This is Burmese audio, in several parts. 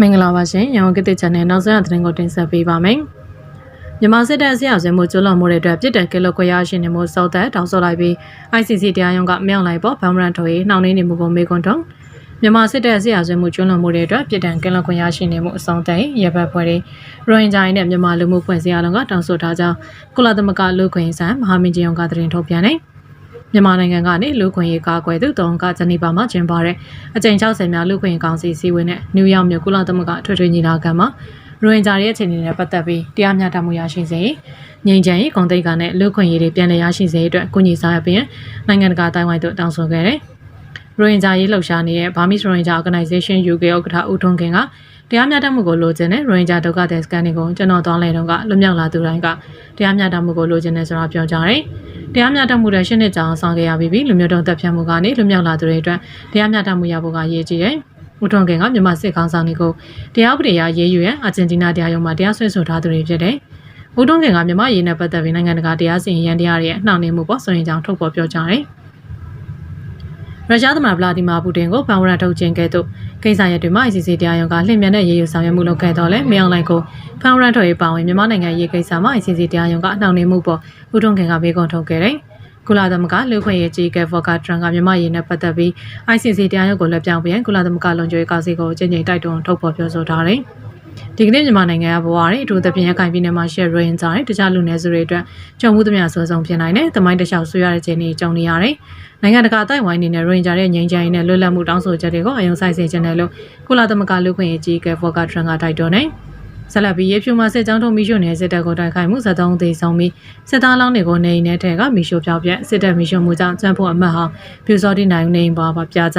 မင်္ဂလာပါရှင်ရန်ကုန်ကတိချန်နယ်နောက်ဆုံးရသတင်းကိုတင်ဆက်ပေးပါမယ်မြန်မာစစ်တပ်အစည်းအဝေးမှုကျွလွန်မှုတွေအတွက်ပြည်တယ်ကလကွေရရှိနေမှုစောက်တဲ့တောင်းဆိုလိုက်ပြီး ICC တရားရုံးကမြောက်လိုက်ပေါ်ဗမ်မရန်ထိုရေးနှောင့်နှေးနေမှုကိုမေးခွန်းထုတ်မြန်မာစစ်တပ်အစည်းအဝေးမှုကျွလွန်မှုတွေအတွက်ပြည်တယ်ကလကွေရရှိနေမှုအဆောင်တဲ့ရပ်ဘက်ဖွဲ့တွေရိုဟင်ဂျာတွေနဲ့မြန်မာလူမှုဖွဲ့စည်းအလုံးကတောင်းဆိုထားကြောင်းကုလသမဂ္ဂလူ့ခွင့်ဆိုင်မဟာမင်းကြီးရုံးကသတင်းထုတ်ပြန်တယ် မြန်မာနိုင်ငံကနေလူခွင့်ရေးကာကွယ်သူတုံးကဂျနီပါမှာကျင်းပတဲ့အကြိမ်60များလူခွင့်ရေးကောင်စီစည်းဝေးနဲ့နယူးယောက်မြို့ကုလသမဂ္ဂထွေထွေညီလာခံမှာရိုဟင်ဂျာရဲ့အခြေအနေနဲ့ပတ်သက်ပြီးတရားမျှတမှုရရှိစေငြိမ်းချမ်းရေးဂုဏ်သိက္ခာနဲ့လူခွင့်ရေးတွေပြန်လည်ရရှိစေအတွက်ကုညီဆောင်ရွက်ပြီးနိုင်ငံတကာတိုင်းဝိုင်းတို့တောင်းဆိုခဲ့တယ်။ရိုဟင်ဂျာရေးလှုပ်ရှားနေတဲ့ Burmese Rohingya Organization UK ဥက္ကဋ္ဌဦးထွန်းခင်က တရားမျှတမှုကိုလိုချင်တဲ့ရိုဟင်ဂျာဒုက္ခသည်စကန်တွေကိုကျွန်တော်သွားလဲတော့ကလွတ်မြောက်လာသူတိုင်းကတရားမျှတမှုကိုလိုချင်တယ်ဆိုတာပြောကြတယ်။တရားမျှတမှုတဲ့ရှင်းနှစ်ကြာအောင်ဆောင်ခဲ့ရပြီးလူမျိုးတုံးတပ်ဖြတ်မှုကနေလွတ်မြောက်လာသူတွေအတွက်တရားမျှတမှုရဖို့ကရည်ကြီးတယ်။ဦးထွန်းခင်ကမြန်မာစစ်ကောင်ဆောင်တွေကိုတရားဥပဒေအရရေးယူရန်အာဂျင်တီးနားတရားရုံးမှာတရားစွဲဆိုထားသူတွေဖြစ်တယ်။ဦးထွန်းခင်ကမြန်မာရေးနဲ့ပတ်သက်ပြီးနိုင်ငံတကာတရားစီရင်ရန်တရားတွေရဲ့နှောင့်နှေးမှုပေါ်ဆိုရင်ကြောင့်ထုတ်ဖော်ပြောကြားတယ်။ ရုရှားသမ္မတဗလာဒီမာပူတင်ကိုဗန်ဝရထုတ်ခြင်းကဲ့သို့ကိစ္စရပ်တွေမှာ ICC တရားရုံးကလှည့်မြန်တဲ့ရေးယူဆောင်ရွက်မှုလုပ်ခဲ့တော့လဲမြောင်လိုက်ကိုဖန်ရန်ထုတ်ရေးပါဝင်မြန်မာနိုင်ငံရေးကိစ္စမှာ ICC တရားရုံးကအနှောင့်အယှက်မှုပေါ်ဦးထွန်းခင်ကဘေးကွန်ထုတ်ခဲ့တယ်။ကုလသမဂ္ဂလူခွင့်ရေးကြီးကဲဖော်ကထရန်ကမြန်မာရေးနဲ့ပတ်သက်ပြီး ICC တရားရုံးကိုလက်ပြောင်းပြန်ကုလသမဂ္ဂလုံခြုံရေးကောင်စီကိုအကြိမ်ကြိမ်တိုက်တွန်းထုတ်ဖော်ပြောဆိုထားတယ်။ ဒီကနေ့မြန်မာနိုင်ငံကဘဝတွေအထူးသဖြင့်ရခိုင်ပြည်နယ်မှာရှယ်ရိုရင်ဂျာတွေတခြားလူနည်းစုတွေအတွက်ကြုံမှုသမျှဆွဲဆောင်ဖြစ်နိုင်တယ်။တမိုင်းတစ်လျှောက်ဆွေးရတဲ့ခြေနေကြုံနေရတယ်။နိုင်ငံတကာတိုက်ဝိုင်းအနေနဲ့ရိုရင်ဂျာရဲ့ငြိမ်းချမ်းရေးနဲ့လွတ်လပ်မှုတောင်းဆိုချက်တွေကိုအယုံဆိုင်စေချင်တယ်လို့ကုလသမဂ္ဂလူခွင့်ရေးကြီးကဲဖော်ကထရန်ကတိုက်တွန်းတယ်။ဆက်လက်ပြီးရေဖြူမှာစစ်ကြောင်းထုံမီရှို့နေတဲ့စစ်တပ်ကိုတိုက်ခိုက်မှု73သေဆုံးပြီးစစ်သားလောင်းတွေကိုနေအိမ်ထဲထဲကမီရှို့ပြောက်ပြက်စစ်တပ်မီရှို့မှုကြောင့်ကျန်းဖို့အမတ်ဟောင်းပြူစောတိနိုင်နေအိမ်ပါပါပြကြ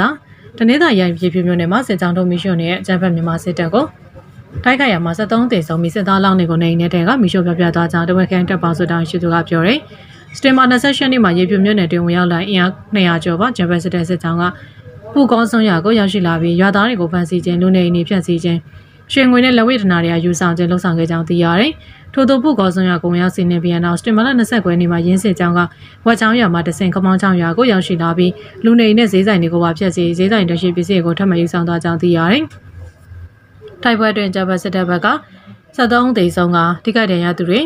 တနေ့သာရိုင်ရေဖြူမျိုးနယ်မှာစစ်ကြောင်းထုံမီရှို့နေတဲ့ကျန်းဖက်မြန်မာစစ်တပ်ကို တိုက်ခိုက်ရမှာ73တေဆုံးပြီးစစ်သားလောင်းတွေကိုနေအိမ်ထဲကမီရှို့ပြပြသွားကြောင်းတဝက်ကန်တပ်ပေါင်းစုတောင်ရှိသူကပြောတယ်။စတင်မာ28ရက်နေ့မှာရေပြွမြို့နယ်တွင်ဝင်ရောက်လာအင်အား200ကျော်ပါဂျပန်စစ်တပ်စစ်ကြောင်းကပူကောင်းဆုံးရကိုရောက်ရှိလာပြီးရွာသားတွေကိုဖမ်းဆီးခြင်းလူနေအိမ်တွေဖျက်ဆီးခြင်းရွှေငွေနဲ့လက်ဝဲဒနာတွေကယူဆောင်ခြင်းလှုပ်ဆောင်ခဲ့ကြောင်းသိရတယ်။ထို့သောပုကောဆုံးရကိုဝင်ရောက်စီးနေပြီးနောက်စတင်မာလ20ခွဲနေ့မှာရင်းစစ်ကြောင်းကဝက်ချောင်းရွာမှာတဆင်ကမောင်းချောင်းရွာကိုရောက်ရှိလာပြီးလူနေအိမ်နဲ့ဈေးဆိုင်တွေကိုပါဖျက်ဆီးဈေးဆိုင်တရှိပစ္စည်းကိုထပ်မံယူဆောင်သွားကြောင်းသိရတယ်။ တိုက်ပွဲတွင်ဂျပန်စစ်တပ်ဘက်က73ဒေဆုံးကထိခိုက်ဒဏ်ရာသူတွေ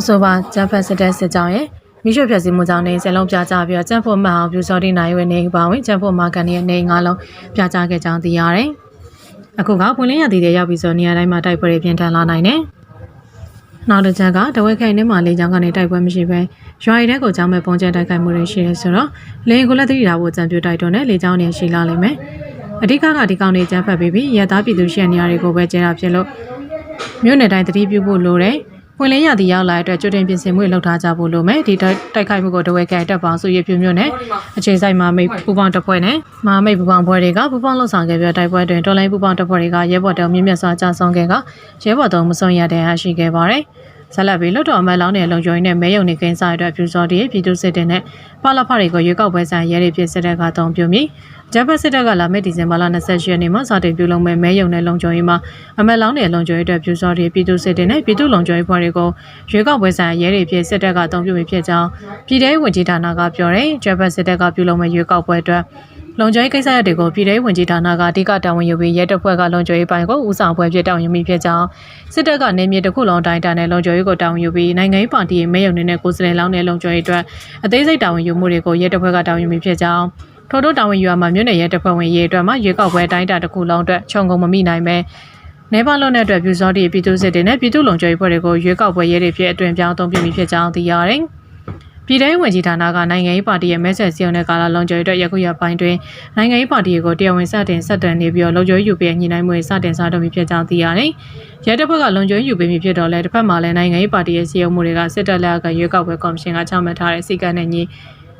အဆိုပါဂျပန်စစ်တပ်စစ်ကြောင်းရဲ့မိရှုဖြတ်စည်းမှုကြောင့်နေစလုံးပြကြပြီးတော့ကျန်းဖို့မှန်အောင်ပြူစောတိနိုင်ဝဲနေပါဝင်ကျန်းဖို့မာကန်ရဲ့နေငါးလုံးပြကြခဲ့ကြောင်းသိရတယ်။အခုကပွင့်လင်းရသည်တွေရောက်ပြီးဆိုနေရာတိုင်းမှာတိုက်ပွဲတွေပြင်းထန်လာနိုင်တယ်။နောက်တစ်ချက်ကတဝက်ခိုင်ထဲမှာလေကြောင်းကနေတိုက်ပွဲမရှိဘဲရွာရီတဲ့ကိုကြောင်းမဲ့ပုံကျဲတိုက်ခိုက်မှုတွေရှိရဲဆိုတော့လေရင်ကိုလက်သတိထားဖို့ကြံပြတိုက်တွန်းတဲ့လေကြောင်းတွေရှိလာလိမ့်မယ်။ အဓိကကဒီကောင်တွေကျန်းဖတ်ပြီးပြီးရသားပြည်သူရှေ့နေရာတွေကိုပဲကျဲတာဖြစ်လို့မြို့နယ်တိုင်းတတိပြုဖို့လိုတယ်။ပွင့်လင်းရသည်ရောက်လာတဲ့အတွက်ကြိုတင်ပြင်ဆင်မှုလှုပ်ထားကြဖို့လိုမယ်။ဒီတိုက်ခိုက်မှုကိုတဝဲကဲတက်ပေါင်းစုရပြမြို့နယ်အခြေဆိုင်မှာမိပူပေါင်းတပ်ဖွဲ့နဲ့မဟာမိတ်ပူပေါင်းဖွဲ့တွေကပူပေါင်းလှုပ်ဆောင်ခဲ့ပြီးတိုက်ပွဲတွင်တော်လိုင်းပူပေါင်းတပ်ဖွဲ့တွေကရဲဘော်တောင်မြင့်မြတ်စွာကြာဆောင်ခဲ့ကရဲဘော်တော်မစွန်ရတဲ့အားရှိခဲ့ပါတယ်။ ဆက်လက်ပြီးလွတ်တော်အမတ်လောင်းတဲ့လုံခြုံရေးနဲ့မဲယုံနေကိန်းစားအတွက်ဖြူစောတည်းပြည်သူစစ်တဲ့နဲ့ပါလဖတွေကိုရွေးကောက်ပွဲဆိုင်ရဲတွေဖြစ်စစ်တဲ့ကတုံပြုမိဂျပန်စစ်တပ်ကလာမယ့်ဒီဇင်ဘာလ28ရက်နေ့မှာစတင်ပြုလုပ်မဲ့မဲယုံနဲ့လုံခြုံရေးမှာအမတ်လောင်းတဲ့လုံခြုံရေးအတွက်ဖြူစောတည်းပြည်သူစစ်တဲ့နဲ့ပြည်သူလုံခြုံရေးဖွဲ့တွေကိုရွေးကောက်ပွဲဆိုင်ရဲတွေဖြစ်စစ်တပ်ကတုံပြုမိဖြစ်ကြောင်းပြည်ထောင်ဝင်ကြီးဌာနကပြောတယ်ဂျပန်စစ်တပ်ကပြုလုပ်မဲ့ရွေးကောက်ပွဲအတွက် လုံခြုံရေးကိစ္စရပ်တွေကိုပြည်ထောင်ဝင်ကြီးဌာနကအဓိကတာဝန်ယူပြီးရဲတပ်ဖွဲ့ကလုံခြုံရေးပိုင်းကိုဦးဆောင်ဖွဲ့ဖြစ်တာဝန်ယူမိဖြစ်ကြောင်းစစ်တပ်ကနေမြေတစ်ခုလုံးတိုင်းတာနဲ့လုံခြုံရေးကိုတာဝန်ယူပြီးနိုင်ငံရေးပါတီရဲ့မဲယုံနေတဲ့ကိုယ်စားလှယ်လောင်းတဲ့လုံခြုံရေးအတွက်အသေးစိတ်တာဝန်ယူမှုတွေကိုရဲတပ်ဖွဲ့ကတာဝန်ယူမိဖြစ်ကြောင်းထို့တို့တာဝန်ယူရမှာမြို့နယ်ရဲတပ်ဖွဲ့ဝင်ရေးအတွက်မှရွေးကောက်ပွဲတိုင်းတာတစ်ခုလုံးအတွက်ခြုံငုံမမိနိုင်ပဲနေပါလုံးတဲ့အတွက်ပြူစောတီပြည်သူစစ်တွေနဲ့ပြည်သူလုံခြုံရေးဖွဲ့တွေကိုရွေးကောက်ပွဲရဲတွေဖြစ်အတွင်ပြောင်းအသုံးပြုမိဖြစ်ကြောင်းသိရတယ်။ ပြည်ထောင်ဝင်ကြီးဌာနကနိုင်ငံရေးပါတီရဲ့မဲဆွယ်စည်းရုံးတဲ့ကာလလုံခြုံရေးအတွက်ယခုရက်ပိုင်းတွင်နိုင်ငံရေးပါတီကိုတရားဝင်စတင်ဆက်တန်နေပြီးတော့လုံခြုံရေးယူပေးညှိနှိုင်းမှုစတင်စားတော်မူဖြစ်ကြောင်းသိရတယ်။ရဲတပ်ဖွဲ့ကလုံခြုံရေးယူပေးမိဖြစ်တော့လဲတစ်ဖက်မှာလည်းနိုင်ငံရေးပါတီရဲ့စည်းရုံးမှုတွေကစစ်တပ်လက်ကရွေးကောက်ပွဲကော်မရှင်ကချမှတ်ထားတဲ့စီကံနဲ့ညီ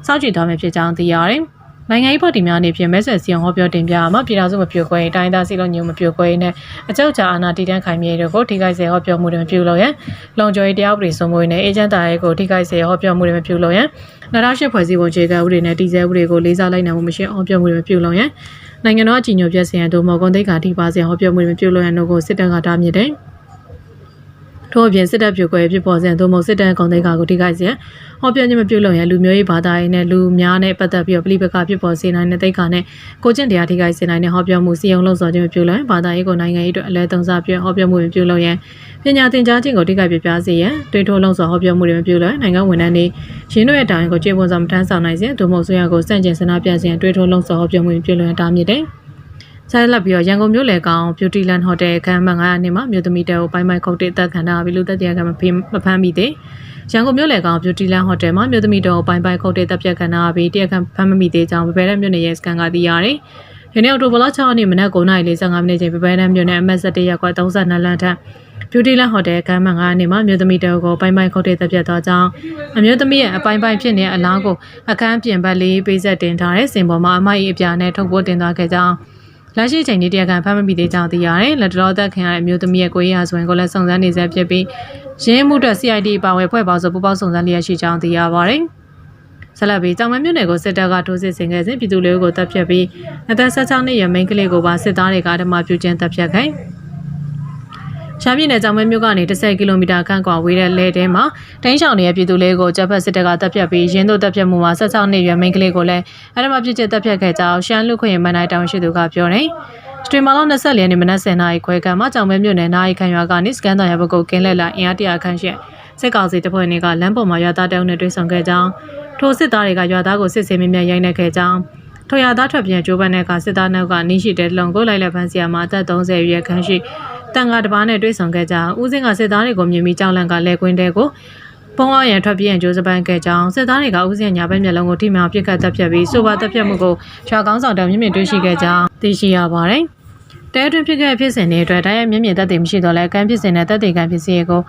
စောင့်ကြည့်သွားမယ်ဖြစ်ကြောင်းသိရတယ်။ နိုင်ငံရေးပါတီများအနေဖြင့်မဲဆွယ်စည်းရုံးဟောပြောတင်ပြမှာပြည်ထောင်စုမပြိုကွဲတိုင်းသားစီလုံးညုံမပြိုကွဲနဲ့အကြောက်ကြာအာဏာတည်တံ့ခိုင်မြဲတို့ကိုထိခိုက်စေဟောပြောမှုတွေမပြုလုပ်ရန်လုံခြုံရေးတရားဥပဒေစိုးမိုးရေးနဲ့အေဂျင့်တာရဲကိုထိခိုက်စေဟောပြောမှုတွေမပြုလုပ်ရန်2008ဖွဲ့စည်းပုံခြေကဥပဒေနဲ့တည်ဆဲဥပဒေကိုလေးစားလိုက်နိုင်မှုမရှိဟောပြောမှုတွေမပြုလုပ်ရန်နိုင်ငံတော်အကြီးအကျယ်ပြည့်စင်ရန်တို့မော်ကွန်သိက္ခာထိပါစေဟောပြောမှုတွေမပြုလုပ်ရန်တို့ကိုစစ်တပ်ကတားမြစ်တယ် ထို့အပြင်စစ်တပ်ပြိုကွဲဖြစ်ပေါ်စဉ်သို့မဟုတ်စစ်တပ်ကုန်သိက္ခာကိုထိခိုက်စေဟောပြောခြင်းမပြုလုပ်ရန်လူမျိုးရေးဘာသာရေးနဲ့လူများနဲ့ပတ်သက်ပြီးတော့ပြိပခဖြစ်ပေါ်စေနိုင်တဲ့သိက္ခာနဲ့ကိုကျင့်တရားထိခိုက်စေနိုင်တဲ့ဟောပြောမှုစီယုံလုံးစောခြင်းမပြုလုပ်ရန်ဘာသာရေးကိုနိုင်ငံရေးအတွက်အလဲသုံးစားပြဟောပြောမှုမပြုလုပ်ရန်ပညာသင်ကြားခြင်းကိုထိခိုက်ပြပြစေရန်တွေးထိုးလုံးစောဟောပြောမှုတွေမပြုလုပ်ရန်နိုင်ငံဝန်ထမ်းတွေရင်းတို့ရဲ့တာဝန်ကိုကျေပွန်စွာမထမ်းဆောင်နိုင်စေသို့မဟုတ်ဆိုရကိုစန့်ကျင်ဆန္ဒပြစေရန်တွေးထိုးလုံးစောဟောပြောမှုမပြုလုပ်ရန်တားမြစ်တယ် ဆက်လက်ပြီးတော့ရန်ကုန်မြို့လေကောင် Beauty Land Hotel ခန်းမ900နှစ်မှာမြို့သမီးတဲကိုပိုင်းပိုင်းခုတ်တဲ့အသက်ခံတာပြီးလူသက်တရားကမဖေးမဖမ်းမိသေးရန်ကုန်မြို့လေကောင် Beauty Land Hotel မှာမြို့သမီးတဲကိုပိုင်းပိုင်းခုတ်တဲ့တပ်ပြတ်ခံတာပြီးတရားခံဖမ်းမမိသေးကြောင်းဗဘဲတဲ့မြို့နယ်ရဲစခန်းကသိရတယ်။ယနေ့အော်တိုဘလ6ရက်နေ့မနက်9:45မိနစ်ချိန်ဗဘဲတဲ့မြို့နယ်အမတ်7ရပ်ကွက်32လမ်းထက် Beauty Land Hotel ခန်းမ9နေ့မှာမြို့သမီးတဲကိုပိုင်းပိုင်းခုတ်တဲ့တပ်ပြတ်သွားကြောင်းအမျိုးသမီးရဲ့အပိုင်းပိုင်းဖြစ်နေတဲ့အလားကိုအခန်းပြင်ဘက်လေးပေးဆက်တင်ထားတဲ့စင်ပေါ်မှာအမိုက်အပြာနဲ့ထုတ်ပိုးတင်သွားခဲ့ကြောင်း လက်ရှိချိန်นี้တရားခံဖမ်းမမိသေးကြောင်းသိရတယ်။လက်တော်သက်ခင်ရတဲ့အမျိုးသမီးရဲ့ကိုရရဆိုရင်ကိုလည်းစုံစမ်းနေဆဲဖြစ်ပြီးရင်းမှုတဲ့ CID ပါဝယ်ဖွဲ့ပေါင်းစုပူပေါင်းစုံစမ်းလျက်ရှိကြောင်းသိရပါတယ်။ဆက်လက်ပြီးကြောင်မမြို့နယ်ကိုစစ်တပ်ကထိုးစစ်ဆင်ခဲ့စဉ်ပြည်သူလူထုကိုတပ်ဖြတ်ပြီးအသက်16နှစ်အရွယ်မိန်းကလေးကိုပါစစ်သားတွေကဓမ္မပြုကျင်းတပ်ဖြတ်ခဲ့။ ရှားပြည်နယ်ကြောင်မဲမြို့ကနေ10ကီလိုမီတာခန့်ကွာဝေးတဲ့လဲတဲမှာတိုင်းချောင်နေတဲ့ပြည်သူလေးကိုတပ်ဖက်စစ်တပ်ကတပ်ဖြတ်ပြီးရင်းတို့တပ်ဖြတ်မှုမှာ16နှစ်အရွယ်မိန်းကလေးကိုလည်းအဓမ္မပြုကျင်းတပ်ဖြတ်ခဲ့ကြောင်းရှမ်းလူခွင့်ရမန်နိုင်တောင်ရှိသူကပြောတယ်။စတရီမာလော24ရက်နေ့မနက်10:00နာရီခွဲခန့်မှာကြောင်မဲမြို့နယ်နာရီခန့်ရွာကနေစကန်တန်ရဘကုတ်ကင်းလက်လာအင်အားတရာခန့်ရှိစစ်ကောင်စီတပ်ဖွဲ့တွေကလမ်းပေါ်မှာရွာသားတောင်းနဲ့တွေ့ဆုံခဲ့ကြောင်းထိုစစ်သားတွေကရွာသားကိုစစ်ဆေးမြမြရိုက်နှက်ခဲ့ကြောင်းထိုရွာသားထွက်ပြန်ကြိုးပမ်းတဲ့အခါစစ်သားနောက်ကနီးရှိတဲ့လုံကိုလိုက်လက်ဖမ်းဆီးရမှာအသက်30ရွယ်ခန့်ရှိ တန်ဃာတစ်ပါးနဲ့တွေ့ဆုံခဲ့ကြဦးစင်းကစစ်သားတွေကိုမြင်ပြီးကြောက်လန့်ကလဲကွင်းတဲကိုပုံအောင်ရန်ထွက်ပြေးရန်ကြိုးစပန်းခဲ့ကြောင်းစစ်သားတွေကဦးစင်းညာဘက်မျက်လုံးကိုထိမှန်ပစ်ခတ်တပ်ဖြတ်ပြီးဆိုပါတပ်ဖြတ်မှုကိုရွာကောင်းဆောင်တောင်မြင့်မြင့်တွေ့ရှိခဲ့ကြောင်းသိရှိရပါတယ်။တဲအတွင်းဖြစ်ခဲ့ဖြစ်စဉ်တွေအတွက်တိုင်းရမြင့်မြင့်သက်သေမရှိတော့လဲကမ်းဖြစ်စဉ်နဲ့သက်သေကံဖြစ်စီကို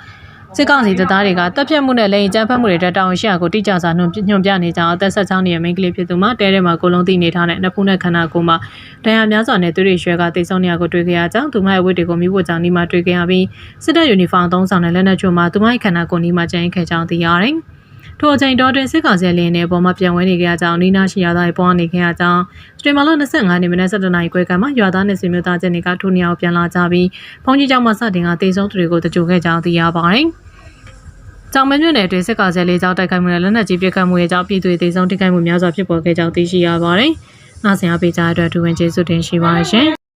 စစ်ကောင်စီတပ်သားတွေကတပ်ဖြတ်မှုနဲ့လိန်ကြမ်းဖက်မှုတွေတက်တောင်းရှိရာကိုတိကျစွာညွှန်ညွှန်ပြနေကြောင်းအသက်ဆက်ချောင်းနေတဲ့မိန်းကလေးဖြစ်သူမှာတဲထဲမှာကိုလုံးသိနေထားတဲ့နှစ်ဖူးနဲ့ခန္ဓာကိုယ်မှာဒဏ်ရာများစွာနဲ့သူတွေရွှဲကတိတ်ဆုံးနေရကိုတွေ့ခဲ့ရကြောင်းသူမရဲ့ဝတ်တွေကိုမိဖို့ကြောင့်ဒီမှာတွေ့ခဲ့ရပြီးစစ်တပ်ယူနီဖောင်းသုံးဆောင်တဲ့လက်နက်ချို့မှာသူမရဲ့ခန္ဓာကိုယ်နီးမှာကျန်ခဲ့ကြောင်းသိရတယ်။ထိုအချိန်တော်တွင်စစ်ကောင်စီလင်းနေပေါ်မှာပြန်ဝဲနေကြကြောင်းနီးနားရှိရသားပေါ်နေခဲ့ရကြောင်းစတရီမာလ25နှစ်မနက်7:00နာရီခွဲကမှရွာသားနဲ့ဆွေမျိုးသားချင်းတွေကထိုနေရာကိုပြန်လာကြပြီးဖုန်ကြီးကျောင်းမှာစတင်ကတေဆုံးသူတွေကိုတကြိုခဲ့ကြောင်းသိရပါတယ်။ ကြောင်မမြို့နယ်အတွင်းစစ်ကောင်စီလေးကြောင်းတိုက်ခိုက်မှုနဲ့လက်နက်ကြီးပစ်ခတ်မှုရဲ့ကြောင့်ပြည်သူတွေသေဆုံးထိခိုက်မှုများစွာဖြစ်ပေါ်ခဲ့ကြောင်းသိရှိရပါတယ်။နောက်ဆင်အပေးကြတဲ့အတွက်ဒူဝင်ကျေးဇူးတင်ရှိပါရှင်။